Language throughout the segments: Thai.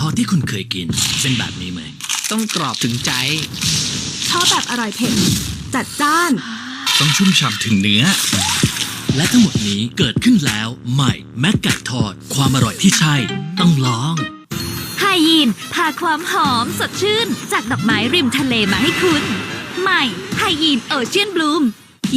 ทอดที่คุณเคยกิน เป็นแบบนี้ไหม ต้องกรอบถึงใจ ชอบแบบอร่อยเผ็ดจัดจ้าน ต้องชุ่มฉ่ำถึงเนื้อ และทั้งหมดนี้เกิดขึ้นแล้วใหม่แม็กไก่ทอด ความอร่อยที่ใช่ ต้องลองไฮยีนพาความหอมสดชื่น จากดอกไม้ริมทะเลมาให้คุณ ใหม่ไฮยีนโอเชียนบลูม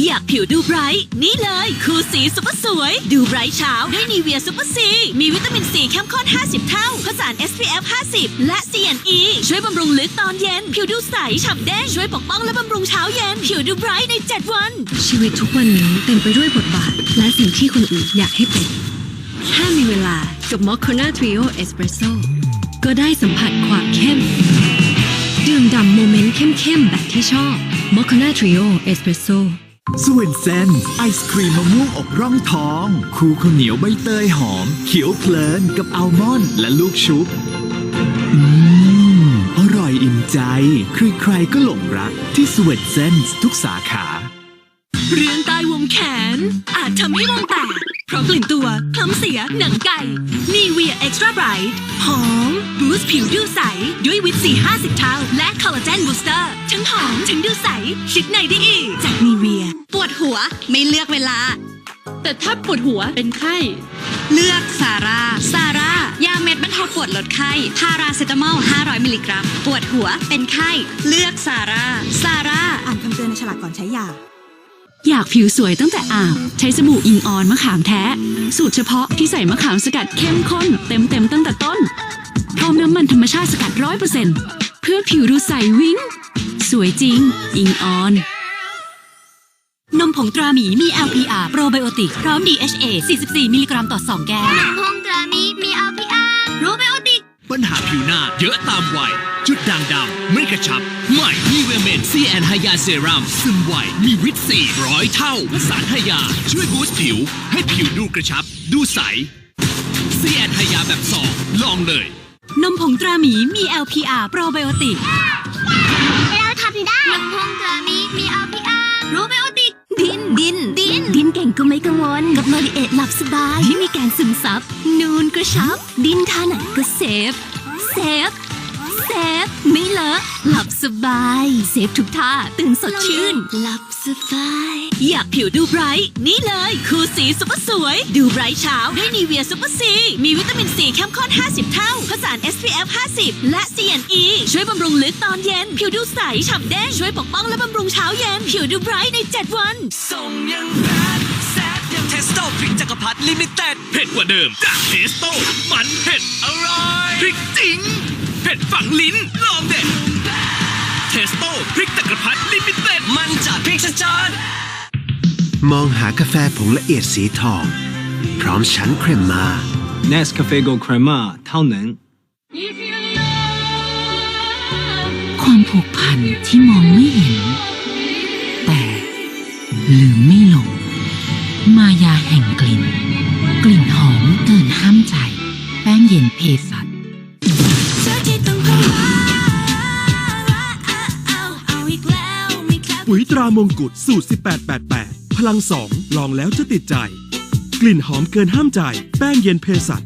อยากผิวดูไบรท์นี่เลยคูสีซุปเปอร์สวย ดูไบรท์เช้าด้วยนีเวียซุปเปอร์ซีมีวิตามินซีเข้มข้น 50 เท่าผสาน SPF 50 และ CNE ช่วยบำรุงลึกตอนเย็น ผิวดูใสฉ่ำแดงช่วยปกป้องและบำรุงเช้าเย็น ผิวดูไบรท์ใน 7 วัน ชีวิตทุกวันนี้เต็มไปด้วยบทบาท และสิ่งที่คนอื่นอยากให้เป็นแค่มีเวลากับ m o c c a n a Trio Espresso ก็ได้สัมผัสความเข้มดื่มด่ำโมเมนต์เข้มๆแบบที่ชอบ m o c c a n a Trio Espresso ส่ สวนเซนไอศครีมมะม่วงอบร่องทอง คู่ข้าวเหนียวใบเตยหอม เขียวเพลินกับอัลมอนด์และลูกชุบ อืม อร่อยอิ่มใจ ใครๆก็หลงรักที่สวีทเซนทุกสาขา เรื่องใต้วงแขนอาจทำให้วงแตก เพราะกลิ่นตัวคล้ำเสียหนังไก่นีเวียเอ็กซ์ตร้าไบรท์หอมบูสต์ผิวดูใส ด้วยวิตซี50 เท่า และคอลลาเจนบูสเตอร์ ทั้งหอมทั้งดูใส ชิดในได้อีก จากนีเวีย ปวดหัวไม่เลือกเวลา แต่ถ้าปวดหัวเป็นไข้ เลือกซาร่าซาร่ายาเม็ดบรรเทาปวดลดไข้ พาราเซตามอล 500 มิลลิกรัม ปวดหัวเป็นไข้ เลือกซาร่าซาร่าอ่านคำเตือนในฉลากก่อนใช้ยา อยากผิวสวยตั้งแต่อาบ ใช้สบู่อิงออนมะขามแท้ สูตรเฉพาะที่ใส่มะขามสกัดเข้มข้น เต็มเต็มๆตั้งแต่ต้น พร้อมน้ำมันธรรมชาติสกัดร้อยเปอร์เซ็นต์เพื่อผิวดูใสวิ้งสวยจริง อิงออน นมผงตราหมีมี LPR โปรไบโอติก พร้อม DHA 44 มิลลิกรัมต่อ 2 แก้วพงตรามีมีอั ผิวหน้า เยอะตามวัย จุดด่างดำไม่กระชับ ใหม่มีเวเมนซีแอนไฮยาเซรั่มซึมไวมีวิตซีร้อยเท่าผสานไฮยา ช่วยบูสต์ผิว ให้ผิวดูกระชับ ดูใสซีแอนไฮยาแบบสองลองเลย นมผงตราหมีมี LPR โปรไบโอติก เราทำได้นมพงตรามีมีอัลพีอาร์โรไบโอติก ดินดินดิน ดินเก่งก็ไม่กังวล กับโมดิเอทหลับสบายที่มีการซึมซับ นูนกระชับ ดินท่าไหนก็เซฟ เซฟ เซฟ ไม่เลอะหลับสบาย เซฟทุกท่า ตื่นสดชื่น หลับสบาย อยากผิวดูไบรท์นี่เลยคู่สีซุปเปอร์สวย ดูไบรท์เช้า ด้วยนีเวียซุปเปอร์ซี มีวิตามินซีเข้มข้น 50 เท่าผสาน SPF 50 และ CNE ช่วยบำรุงลึกตอนเย็น ผิวดูใสฉ่ำแดงช่วยปกป้องและบำรุงเช้าเย็น ผิวดูไบรท์ใน 7 วันส่งยังแบดแซดยังเทสโต้พริกจักรพรรดิลิมิเต็ดเผ็ดกว่าเดิมจากเทสโต้มันเผ็ดอร่อย พริกจริง เผ็ดฝังลิ้น ลองเด็ด เทสโต้พริกจักรพรรดิลิมิเต็ด มันจัดพริกชัดมองหากาแฟผงละเอียดสีทอง พร้อมชั้นเครมมา Nescafe Gold Crema เท่านั้น ความผูกพันที่มองไม่เห็น แต่ลืมไม่ลง มายาแห่งกลิ่น กลิ่นหอมเกินห้ามใจ แป้งเย็นเพสัต ปุ๋ยตรามงกุฎสูตร 1888 พลังสองลองแล้วจะติดใจ กลิ่นหอมเกินห้ามใจ แป้งเย็นเพสัต